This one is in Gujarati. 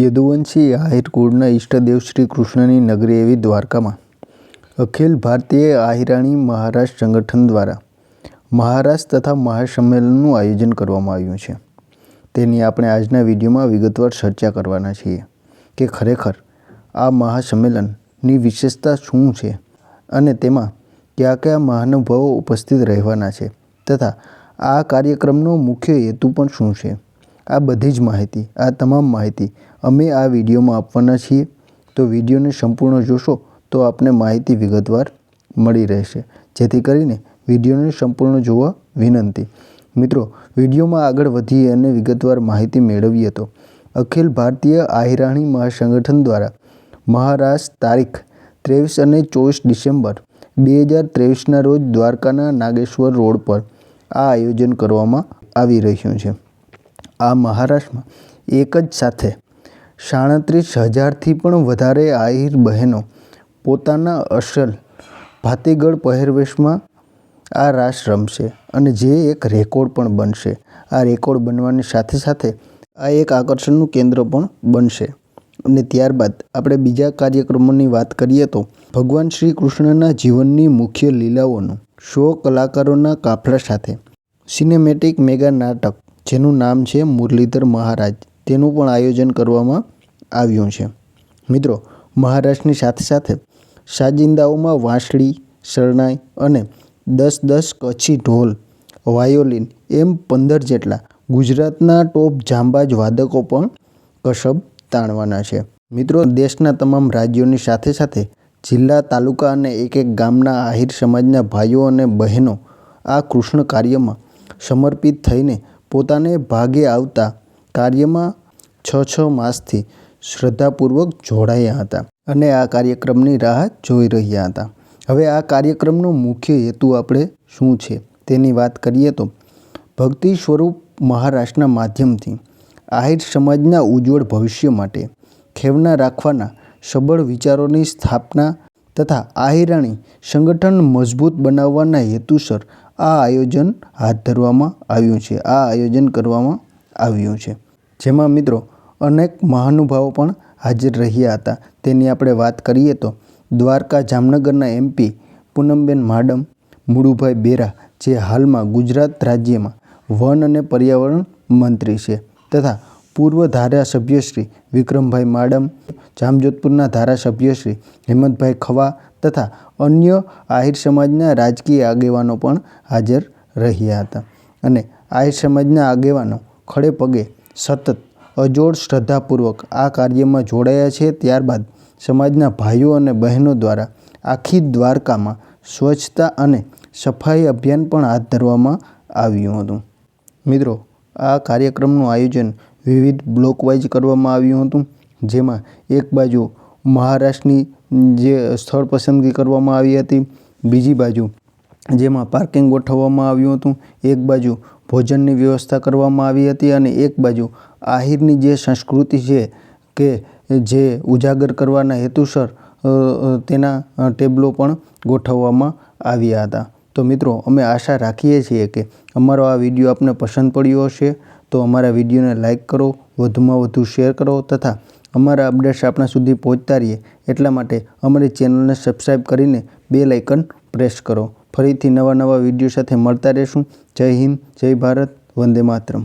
યદુવંશી આહિર કુળના ઈષ્ટદેવ શ્રી કૃષ્ણની નગરી એવી દ્વારકામાં. અખિલ ભારતીય આહિરાણી મહારાષ્ટ્ર સંગઠન દ્વારા મહારાષ્ટ્ર તથા મહાસંમેલનનું આયોજન કરવામાં આવ્યું છે. તેની આપણે આજના વિડીયોમાં વિગતવાર ચર્ચા કરવાના છીએ કે ખરેખર આ મહાસંમેલનની વિશેષતા શું છે અને તેમાં કયા કયા મહાનુભાવો ઉપસ્થિત રહેવાના છે તથા આ કાર્યક્રમનો મુખ્ય હેતુ પણ શું છે. આ બધી જ માહિતી, આ તમામ માહિતી અમે આ વિડીયોમાં આપવાના છીએ. તો વિડીયોને સંપૂર્ણ જોશો તો આપને માહિતી વિગતવાર મળી રહેશે. જેથી કરીને વિડીયોને સંપૂર્ણ જોવા વિનંતી. મિત્રો, વિડીયોમાં આગળ વધીએ અને વિગતવાર માહિતી મેળવીએ તો. અખિલ ભારતીય આહિરાણી મહાસંગઠન દ્વારા મહારાષ્ટ્ર તારીખ ત્રેવીસ અને ચોવીસ ડિસેમ્બર બે હજાર ત્રેવીસના રોજ દ્વારકાના નાગેશ્વર રોડ પર આ આયોજન કરવામાં આવી રહ્યું છે. આ મહારાષ્ટ્રમાં એક જ સાથે સાડત્રીસ હજારથી પણ વધારે આહિર બહેનો પોતાના અસલ ભાતીગળ પહેરવેશમાં આ રાસ રમશે અને જે એક રેકોર્ડ પણ બનશે. આ રેકોર્ડ બનવાની સાથે સાથે આ એક આકર્ષણનું કેન્દ્ર પણ બનશે. અને ત્યારબાદ આપણે બીજા કાર્યક્રમોની વાત કરીએ તો ભગવાન શ્રી કૃષ્ણના જીવનની મુખ્ય લીલાઓનું સો કલાકારોના કાફલા સાથે. સિનેમેટિક મેગા નાટક, જેનું નામ છે મુરલીધર મહારાજ. તેનું પણ આયોજન કરવામાં આવ્યું છે. મિત્રો, મહારાષ્ટ્રની સાથે સાથે સાજિંદાઓમાં વાંસળી, શરણાઈ અને દસ દસ કચ્છી ઢોલ, વાયોલિન એમ પંદર જેટલા ગુજરાતના ટોપ જાંબાજ વાદકો પણ કસબ તાણવાના છે. મિત્રો, દેશના તમામ રાજ્યોની સાથે સાથે જિલ્લા, તાલુકા અને એક એક ગામના આહિર સમાજના ભાઈઓ અને બહેનો આ કૃષ્ણ કાર્યમાં સમર્પિત થઈને પોતાને ભાગે આવતા કાર્યમાં છ છ માસથી શ્રદ્ધાપૂર્વક જોડાયા હતા અને આ કાર્યક્રમની રાહ જોઈ રહ્યા હતા. હવે આ કાર્યક્રમનો મુખ્ય હેતુ આપણે શું છે તેની વાત કરીએ તો ભક્તિ સ્વરૂપ મહારાષ્ટ્રના માધ્યમથી આહિર સમાજના ઉજ્જવળ ભવિષ્ય માટે ખેવના રાખવાના સબળ વિચારોની સ્થાપના તથા આહિરાણી સંગઠન મજબૂત બનાવવાના હેતુસર આ આયોજન હાથ ધરવામાં આવ્યું છે. આ આયોજન કરવામાં આવ્યું છે. જેમાં મિત્રો અનેક મહાનુભાવો પણ હાજર રહ્યા હતા. તેની આપણે વાત કરીએ તો દ્વારકા જામનગરના એમપી પૂનમબેન માડમ, મુળુભાઈ બેરા, જે હાલમાં ગુજરાત રાજ્યમાં વન અને પર્યાવરણ મંત્રી છે, તથા પૂર્વ ધારાસભ્ય શ્રી વિક્રમભાઈ માડમ, જામજોધપુરના ધારાસભ્ય શ્રી હિંમતભાઈ ખવા તથા અન્ય આહિર સમાજના રાજકીય આગેવાનો પણ હાજર રહ્યા હતા. અને આહિર સમાજના આગેવાનો ખડે પગે સતત અજોડ શ્રદ્ધાપૂર્વક આ કાર્યમાં જોડાયા છે. ત્યારબાદ સમાજના ભાઈઓ અને બહેનો દ્વારા આખી દ્વારકામાં સ્વચ્છતા અને સફાઈ અભિયાન પણ હાથ ધરવામાં આવ્યું હતું. મિત્રો, આ કાર્યક્રમનું આયોજન વિવિધ બ્લોક વાઇઝ કરવામાં આવ્યું હતું, જેમાં એક બાજુ મહારાષ્ટ્રની જે સ્થળ પસંદગી કરવામાં આવી હતી, બીજી બાજુ જેમાં પાર્કિંગ ગોઠવવામાં આવ્યું હતું, એક બાજુ ભોજનની વ્યવસ્થા કરવામાં આવી હતી અને એક બાજુ આહિરની જે સંસ્કૃતિ છે કે જે ઉજાગર કરવાના હેતુસર તેના ટેબલો પણ ગોઠવવામાં આવ્યા હતા. તો મિત્રો, અમે આશા રાખીએ છીએ કે અમારો આ વીડિયો આપને પસંદ પડ્યો હશે. તો અમારા વિડીયોને લાઇક કરો, વધુમાં વધુ શેર કરો તથા અમારા અપડેટ્સ આપણા સુધી પહોંચતા રહીએ. એટલા માટે અમારી ચેનલને સબસ્ક્રાઈબ કરીને બે લાઇકન પ્રેસ કરો. ફરીથી નવા નવા વીડિયો સાથે મળતા રહેશું. જય હિન્દ જય ભારત વંદે માતરમ.